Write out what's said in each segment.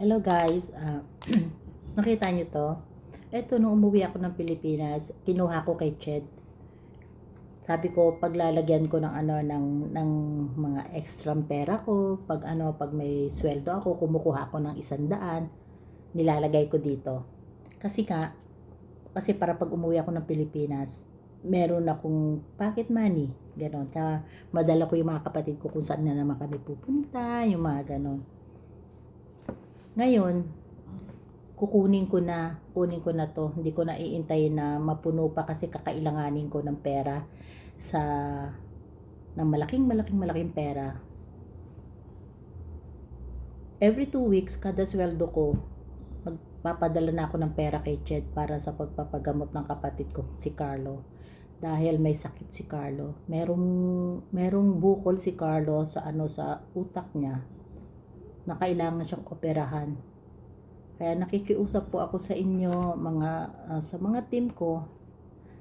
Hello guys, Ah, nakita nyo to? Eto, nung umuwi ako ng Pilipinas, kinuha ko kay Ched. Sabi ko, paglalagyan ko ng ano, ng, ng mga extra pera ko, pag ano, pag may sweldo ako, kumukuha ko ng isandaan, nilalagay ko dito. Kasi nga, kasi para pag umuwi ako ng Pilipinas, meron akong pocket money, gano'n. Tsaka madala ko yung mga kapatid ko kung saan na naman kami pupunta, yung mga gano'n. Ngayon, kukunin ko na, kunin ko na to. Hindi ko na iintayin na mapuno pa kasi kakailanganin ko ng pera sa ng malaking malaking malaking pera. Every two weeks, kada sweldo ko, magpapadala na ako ng pera kay Ched para sa pagpapagamot ng kapatid ko, si Carlo. Dahil may sakit si Carlo. Merong, merong bukol si Carlo sa ano sa utak niya na kailangan siyang operahan. Kaya nakikiusap po ako sa inyo mga ah, sa mga team ko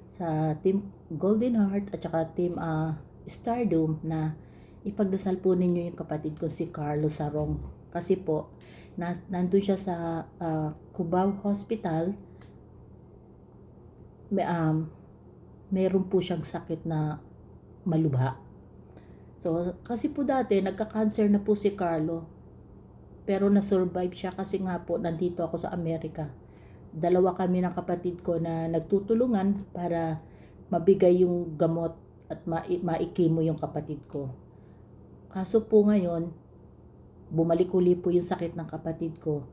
sa team Golden Heart at saka team ah, Stardom na ipagdasal po ninyo yung kapatid ko si Carlos Sarong kasi po nas, nandun siya sa ah, Cubao Hospital may um, meron po siyang sakit na malubha. So, kasi po dati, nagka-cancer na po si Carlo pero na-survive siya kasi nga po nandito ako sa Amerika. Dalawa kami ng kapatid ko na nagtutulungan para mabigay yung gamot at ma- maikimo yung kapatid ko. Kaso po ngayon, bumalik uli po yung sakit ng kapatid ko.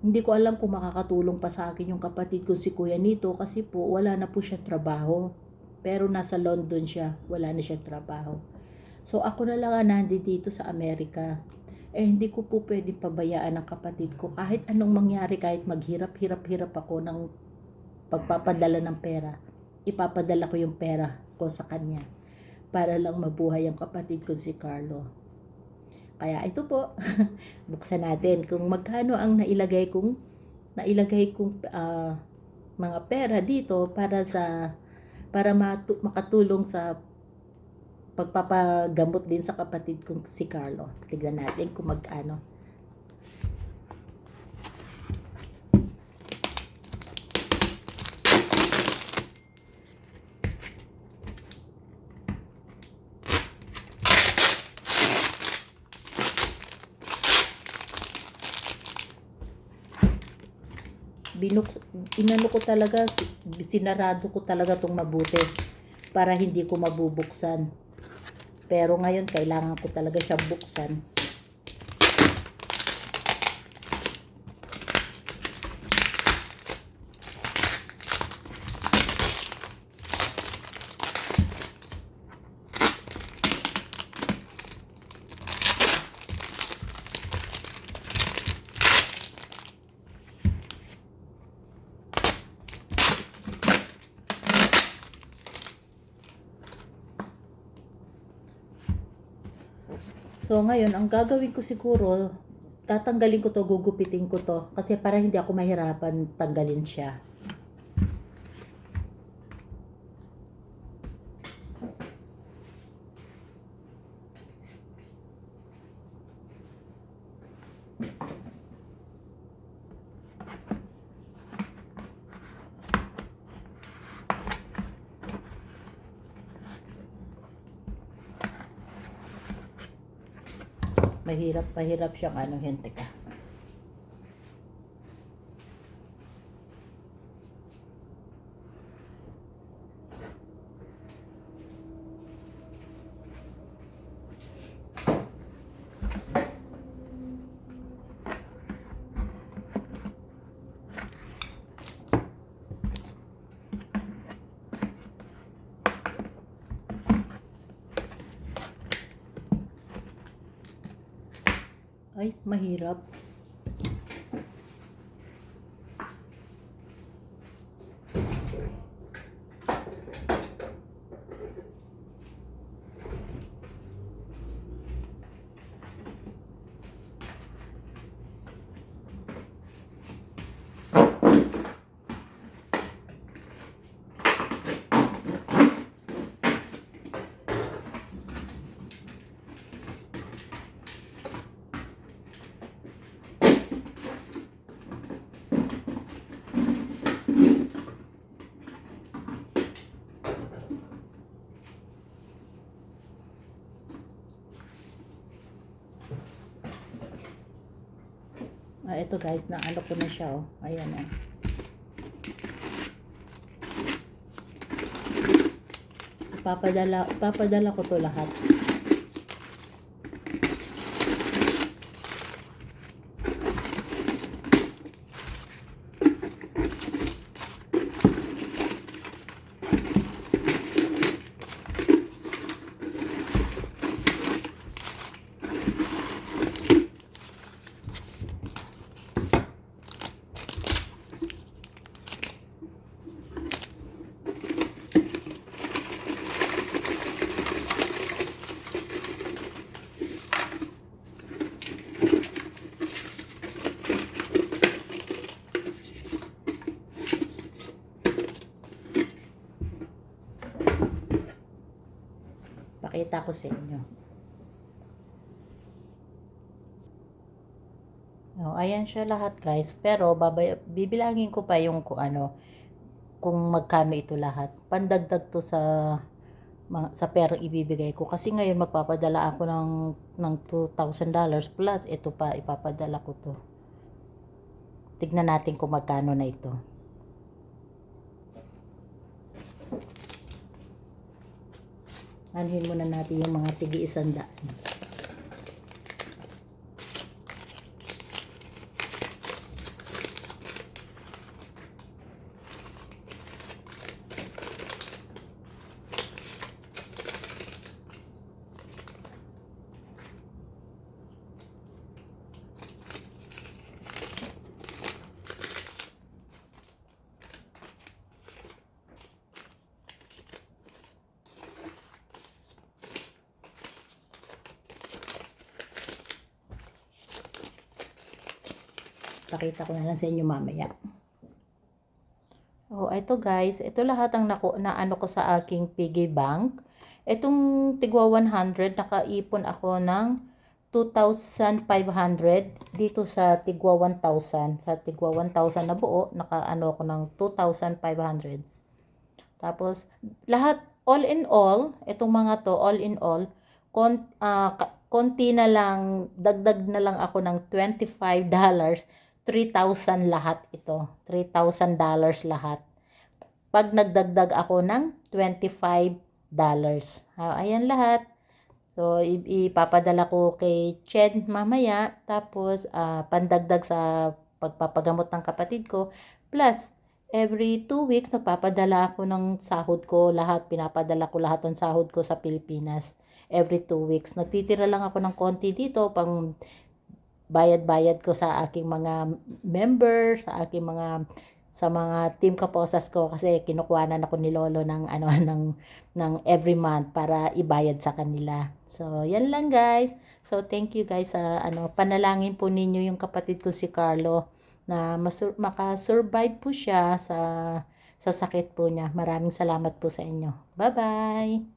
Hindi ko alam kung makakatulong pa sa akin yung kapatid ko si Kuya Nito kasi po wala na po siya trabaho. Pero nasa London siya, wala na siya trabaho. So ako na lang ang nandito sa Amerika eh hindi ko po pwedeng pabayaan ang kapatid ko. Kahit anong mangyari kahit maghirap-hirap-hirap ako ng pagpapadala ng pera ipapadala ko yung pera ko sa kanya para lang mabuhay ang kapatid ko si Carlo. Kaya ito po buksan natin kung magkano ang nailagay kong nailagay kong ah, mga pera dito para sa para matu- makatulong sa pagpapagamot din sa kapatid kong si Carlo. Tignan natin kung magkano. Binuk inano ko talaga, sinarado ko talaga tong mabuti para hindi ko mabubuksan. Pero ngayon, kailangan ko talaga siya buksan. So ngayon, ang gagawin ko siguro, tatanggalin ko to, gugupitin ko to. Kasi para hindi ako mahirapan tanggalin siya. Mahirap, mahirap siyang ano, hente ka. Ay, mahirap. Ah, ito guys, na ano ko na siya oh. Ayan oh. Ipapadala, ipapadala ko to lahat. Pakita ko sa inyo. Oh, ayan siya lahat guys. Pero babay, bibilangin ko pa yung kung ano, kung magkano ito lahat. Pandagdag to sa sa perang ibibigay ko. Kasi ngayon magpapadala ako ng, ng $2,000 plus ito pa ipapadala ko to. Tignan natin kung magkano na ito. Anhin muna natin yung mga tigi isandaan. Pakita ko na lang sa inyo mamaya. Oh, ito guys, ito lahat ang naku, na ano ko sa aking piggy bank. Itong tigwa 100, nakaipon ako ng 2,500 dito sa tigwa 1,000. Sa tigwa 1,000 na buo, nakaano ako ng 2,500. Tapos, lahat, all in all, itong mga to, all in all, kon, ka- konti na lang, dagdag na lang ako ng $25 3,000 lahat ito. $3,000 lahat. Pag nagdagdag ako ng $25. Ah, ayan lahat. So, ipapadala ko kay Ched mamaya. Tapos, ah, pandagdag sa pagpapagamot ng kapatid ko. Plus, every two weeks, nagpapadala ako ng sahod ko. Lahat, pinapadala ko lahat ng sahod ko sa Pilipinas. Every two weeks. Nagtitira lang ako ng konti dito pang bayad-bayad ko sa aking mga member, sa aking mga sa mga team kaposas ko kasi kinukuhanan ako ni Lolo ng ano ng ng every month para ibayad sa kanila. So, yan lang guys. So, thank you guys sa ano panalangin po ninyo yung kapatid ko si Carlo na masur- makasurvive po siya sa sa sakit po niya. Maraming salamat po sa inyo. Bye-bye.